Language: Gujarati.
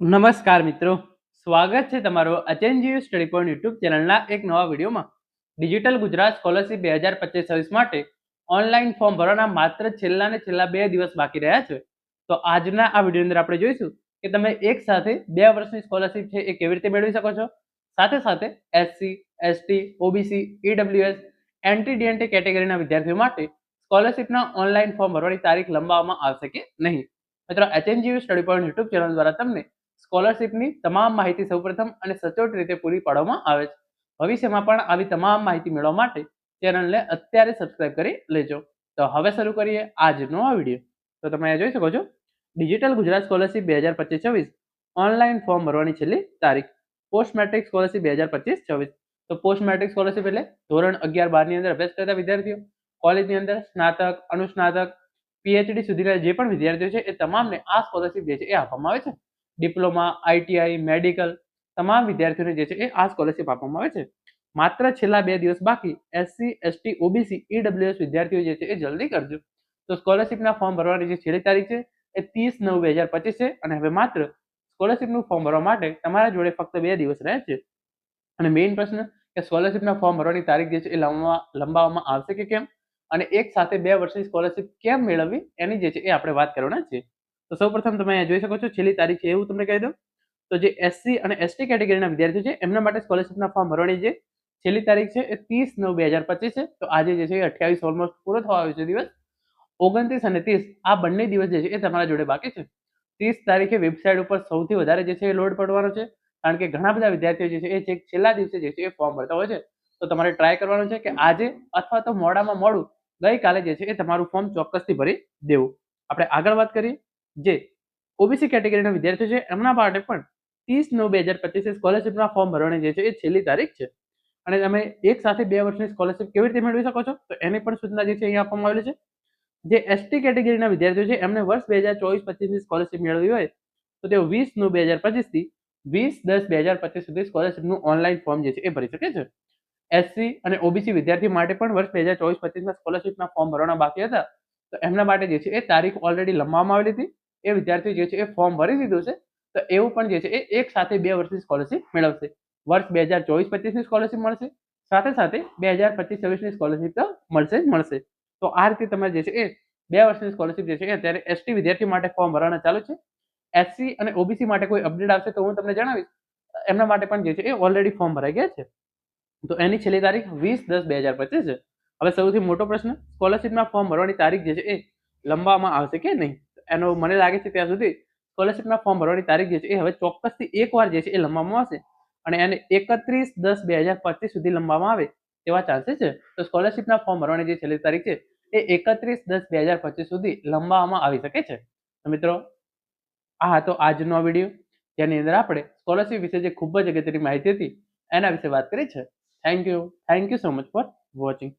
નમસ્કાર મિત્રો. સ્વાગત છે તમારું અચેન્જીયુ સ્ટડી પોઈન્ટ યુટ્યુબ ચેનલના એક નવા વિડીયોમાં. ડિજિટલ ગુજરાત સ્કોલરશિપ બે હજાર પચીસ છવ્વીસ માટે ઓનલાઈન ફોર્મ ભરવાના માત્ર છેલ્લા ને છેલ્લા બે દિવસ બાકી રહ્યા છે. તો આજના આ વીડિયો અંદર આપણે જોઈશું કે તમે એક સાથે બે વર્ષની સ્કોલરશિપ છે એ કેવી રીતે મેળવી શકો છો? સાથે સાથે SC ST OBC EWS NT DNT કેટેગરીના વિદ્યાર્થીઓ માટે સ્કોલરશિપના ઓનલાઈન ફોર્મ ભરવાની તારીખ લંબાવવામાં આવશે કે નહીં? મિત્રો HNGU study point YouTube channel દ્વારા તમને સ્કોલરશિપની તમામ માહિતી સૌપ્રથમ અને સચોટ રીતે પૂરી પાડવામાં આવે છે. ભવિષ્યમાં પણ આવી તમામ માહિતી મેળવવા માટે ચેનલને અત્યારે સબસ્ક્રાઇબ કરી લેજો. તો હવે શરૂ કરીએ આજનો આ વીડિયો. તો તમે અહીંયા જોઈ શકો છો, ડિજિટલ ગુજરાત સ્કોલરશિપ બે હજાર પચીસ છવ્વીસ, ઓનલાઈન ફોર્મ ભરવાની છેલ્લી તારીખ, પોસ્ટ મેટ્રિક સ્કોલરશિપ બે હજાર પચીસ છવ્વીસ. તો પોસ્ટ મેટ્રિક સ્કોલરશિપ એટલે ધોરણ અગિયાર બારની અંદર અભ્યાસ કરતા વિદ્યાર્થીઓ, કોલેજની અંદર સ્નાતક, અનુસ્નાતક, પીએચડી સુધીના જે પણ વિદ્યાર્થીઓ છે એ તમામને આ સ્કોલરશિપ જે છે એ આપવામાં આવે છે. ડિપ્લોમા આઈટીઆઈ મેડિકલ તમામ વિદ્યાર્થીઓને જે છે એ આ સ્કોલરશિપ આપવામાં આવે છે. માત્ર છેલ્લા બે દિવસ બાકી એસસી એસટી ઓબીસી ઈડબ્લ્યુએસ વિદ્યાર્થીઓ જે છે એ જલ્દી કરજો. તો સ્કોલરશિપના ફોર્મ ભરવાની જે છેલ્લી તારીખ છે એ ત્રીસ નવ બે હજાર પચીસ છે અને હવે માત્ર સ્કોલરશિપનું ફોર્મ ભરવા માટે તમારા જોડે ફક્ત બે દિવસ રહે છે. અને મેઇન પ્રશ્ન કે સ્કોલરશિપના ફોર્મ ભરવાની તારીખ જે છે એ લંબવા લંબાવવામાં આવશે કે કેમ? અને એક સાથે બે વર્ષની સ્કોલરશિપ કેમ મેળવવી? એની જે છે એ આપણે વાત કરવાના છે તો સૌપ્રથમ તમે અહીંયા જોઈ શકો છો, છેલ્લી તારીખ છે એવું તમને કહી દઉં. તો જે એસસી અને એસટી કેટેગરીના વિદ્યાર્થીઓ છે, એમના માટે સ્કોલરશિપના ફોર્મ ભરવાની જે છેલ્લી તારીખ છે એ ત્રીસ નવ બે હજાર પચીસ છે. તો આજે જે છે એ અઠ્યાવીસ ઓલમોસ્ટ પૂરો થવા આવ્યો છે દિવસ. ઓગણત્રીસ અને ત્રીસ, આ બંને દિવસ જે છે એ તમારા જોડે બાકી છે. ત્રીસ તારીખે વેબસાઇટ ઉપર સૌથી વધારે જે છે એ લોડ પડવાનો છે. કારણ કે ઘણા બધા વિદ્યાર્થીઓ જે છે એ છેક છેલ્લા દિવસે જે છે એ ફોર્મ ભરતા હોય છે. તો તમારે ટ્રાય કરવાનું છે કે આજે અથવા તો મોડામાં મોડું ગઈકાલે જે છે એ તમારું ફોર્મ ચોક્કસથી ભરી દેવું. આપણે આગળ વાત કરીએ. જે ઓબીસી કેટેગરીના વિદ્યાર્થીઓ છે, એમના માટે પણ ત્રીસ નવ બે હજાર પચીસ સ્કોલરશિપના ફોર્મ ભરવાની જે છે, એ છેલ્લી તારીખ છે. અને તમે એક સાથે બે વર્ષની સ્કોલરશિપ કેવી રીતે મેળવી શકો છો? તો એની પણ સૂચના જે છે, અહીંયા આપવામાં આવેલી છે. જે એસટી કેટેગરીના વિદ્યાર્થીઓ છે, એમને વર્ષ બે હજાર ચોવીસ પચીસની સ્કોલરશિપ મેળવી હોય, તો તેઓ વીસ નવ બે હજાર પચીસથી વીસ દસ બે હજાર પચીસ સુધી સ્કોલરશિપનું ઓનલાઈન ફોર્મ જે છે, એ ભરી શકે છે. એસસી અને ઓબીસી વિદ્યાર્થી માટે પણ વર્ષ બે હજાર ચોવીસ પચીસના સ્કોલરશિપના ફોર્મ ભરવાના બાકી હતા. તો એમના માટે જે છે, એ તારીખ ઓલરેડી લંબાવવામાં આવેલી હતી. એ વિદ્યાર્થી જે છે એ ફોર્મ ભરી દીધું છે. તો એવું પણ જે છે એ એક સાથે બે વર્ષની સ્કોલરશિપ મેળવશે. વર્ષ બે હજાર ચોવીસ પચીસની સ્કોલરશિપ મળશે. સાથે સાથે બે હજાર પચીસ છવ્વીસની સ્કોલરશિપ તો મળશે જ મળશે. તો આ રીતે તમારે જે છે એ બે વર્ષની સ્કોલરશિપ જે છે એ અત્યારે એસટી વિદ્યાર્થી માટે ફોર્મ ભરવાના ચાલુ છે. એસસી અને ઓબીસી માટે કોઈ અપડેટ આવશે તો હું તમને જણાવીશ. એમના માટે પણ જે છે એ ઓલરેડી ફોર્મ ભરાઈ ગયા છે. તો એની છેલ્લી તારીખ વીસ દસ બે હજાર પચીસ છે. હવે સૌથી મોટો પ્રશ્ન સ્કોલરશીપના ફોર્મ ભરવાની તારીખ જે છે એ લંબાવવામાં આવશે કે નહીં? એનો મને લાગે છે ત્યાં સુધી સ્કોલરશિપના ફોર્મ ભરવાની તારીખ જે છે એ હવે ચોક્કસથી એક વાર જે છે એ લંબાવવામાં આવશે. અને એને એકત્રીસ દસ બે હજાર પચીસ સુધી લંબાવવામાં આવે તેવા ચાન્સીસ છે. તો સ્કોલરશિપના ફોર્મ ભરવાની જે છેલ્લી તારીખ છે એ એકત્રીસ દસ બે હજાર પચીસ સુધી લંબાવવામાં આવી શકે છે. તો મિત્રો, આ હતો આજનો વીડિયો. જેની અંદર આપણે સ્કોલરશિપ વિશે જે ખૂબ જ અગત્યની માહિતી હતી એના વિશે વાત કરી છે. Thank you thank you so much for watching